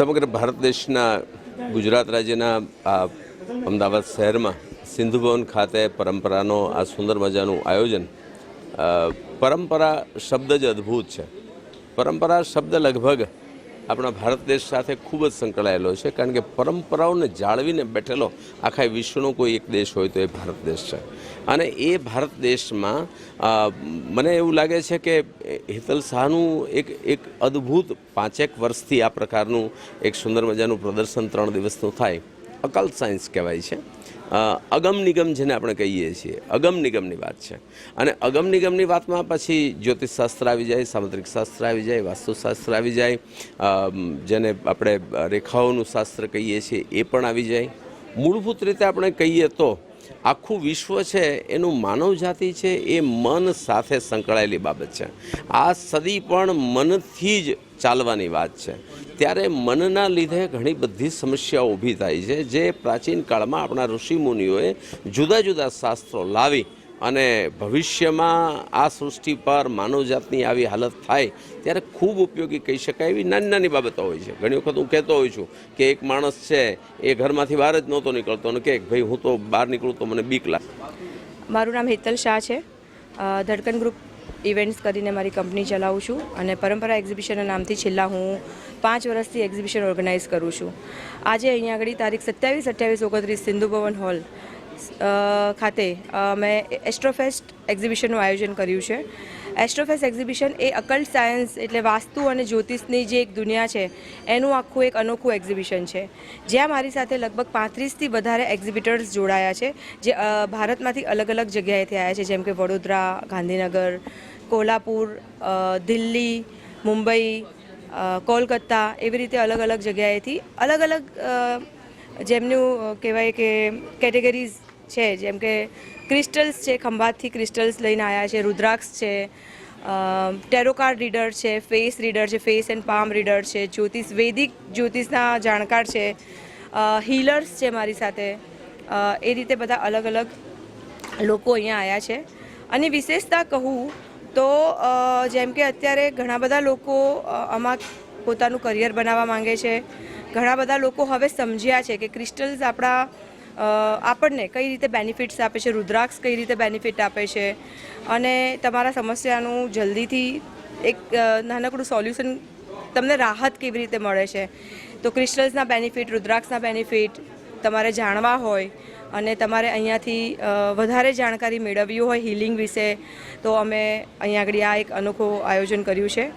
સમગ્ર ભારત દેશના ગુજરાત રાજ્યના આ અમદાવાદ શહેરમાં સિંધુ ભવન ખાતે પરંપરાનો આ સુંદર મજાનું આયોજન પરંપરા શબ્દ જ અદ્ભુત છે. પરંપરા શબ્દ લગભગ આપણા ભારત દેશ સાથે ખૂબ જ સંકળાયેલો છે, કારણ કે પરંપરાઓને જાળવીને બેઠેલો આખા વિશ્વનો કોઈ એક દેશ હોય તો એ ભારત દેશ છે. અને એ ભારત દેશમાં મને એવું લાગે છે કે હેતલ શાહનું એક એક અદ્ભુત પાંચેક વર્ષથી આ પ્રકારનું એક સુંદર મજાનું પ્રદર્શન ત્રણ દિવસનું થાય. અકલ્ટ સાયન્સ કહેવાય છે. અગમ નિગમ જેને આપણે કહીએ છીએ. અગમ નિગમની વાત છે. અને અગમ નિગમની વાતમાં પછી જ્યોતિષશાસ્ત્ર આવી જાય સામુદ્રિક શાસ્ત્ર આવી જાય, વાસ્તુશાસ્ત્ર આવી જાય જેને આપણે રેખાઓનું શાસ્ત્ર કહીએ છીએ એ પણ આવી જાય. મૂળભૂત રીતે આપણે કહીએ તો આખું વિશ્વ છે, એનું માનવ જાતિ છે, એ મન સાથે સંકળાયેલી બાબત છે. આ સદી પણ મનથી જ ચાલવાની વાત છે. ત્યારે મનના લીધે ઘણી બધી સમસ્યાઓ ઊભી થાય છે, જે પ્રાચીન કાળમાં આપણા ઋષિમુનિઓએ જુદા જુદા શાસ્ત્રો લાવી અને ભવિષ્યમાં આ સૃષ્ટિ પર માનવજાતની આવી હાલત થાય ત્યારે ખૂબ ઉપયોગી કહી શકાય એવી નાની નાની બાબતો હોય છે. ઘણી વખત હું કહેતો હોઉં છું કે એક માણસ છે, એ ઘરમાંથી બહાર જ નહોતો નીકળતો અને કે ભાઈ હું તો બહાર નીકળું તો મને બીક લાગે. મારું નામ હેતલ શાહ છે. ધડકન ગ્રુપ ઇવેન્ટ્સ કરીને મારી કંપની ચલાવું છું અને પરંપરા એક્ઝિબિશનના નામથી છેલ્લા હું પાંચ વર્ષથી એક્ઝિબિશન ઓર્ગેનાઇઝ કરું છું. આજે અહીંયા આગળ તારીખ સત્યાવીસ અઠ્યાવીસ ઓગણત્રીસ સિંધુ ભવન હોલ ખાતે મેં એસ્ટ્રોફેસ્ટ એક્ઝિબિશનનું આયોજન કર્યું છે. એસ્ટ્રોફેસ્ટ એક્ઝિબિશન એ અકલ્ટ સાયન્સ એટલે વાસ્તુ અને જ્યોતિષની જે એક દુનિયા છે, એનું આખું એક અનોખું એક્ઝિબિશન છે. જ્યાં મારી સાથે લગભગ પાંત્રીસથી વધારે એક્ઝિબિટર્સ જોડાયા છે, જે ભારતમાંથી અલગ અલગ જગ્યાએથી આવ્યા છે, જેમ કે વડોદરા, ગાંધીનગર, કોલ્હાપુર દિલ્હી, મુંબઈ કોલકત્તા કોલકાતા એવી રીતે અલગ અલગ જગ્યાએથી અલગ અલગ જેમનું કહેવાય કે કેટેગરીઝ છે, જેમ કે ક્રિસ્ટલ્સ છે, ખંભાતથી ક્રિસ્ટલ્સ લઈને આવ્યા છે, રુદ્રાક્ષ છે ટેરોકાર્ડ રીડર છે ફેસ રીડર છે ફેસ એન્ડ પામ રીડર છે, જ્યોતિષ, વૈદિક જ્યોતિષના જાણકાર છે હીલર્સ છે મારી સાથે. એ રીતે બધા અલગ અલગ લોકો અહીંયા આવ્યા છે. અને વિશેષતા કહું તો જેમ કે અત્યારે ઘણા બધા લોકો આમાં પોતાનું કરિયર બનાવવા માંગે છે. ઘણા બધા લોકો હવે સમજ્યા છે કે ક્રિસ્ટલ્સ આપણા આપણને કઈ રીતે બેનિફિટ્સ આપે છે, રુદ્રાક્ષ કઈ રીતે બેનિફિટ આપે છે અને તમારા સમસ્યાનું જલ્દીથી એક નાનકડું સોલ્યુશન તમને રાહત કેવી રીતે મળે છે. તો ક્રિસ્ટલ્સના બેનિફિટ રુદ્રાક્ષના બેનિફિટ તમારે જાણવા હોય અને તમારે અહીંયાથી વધારે જાણકારી મેળવવી હોય હિલિંગ વિશે, તો અમે અહીંયા આગળ આ એક અનોખું આયોજન કર્યું છે.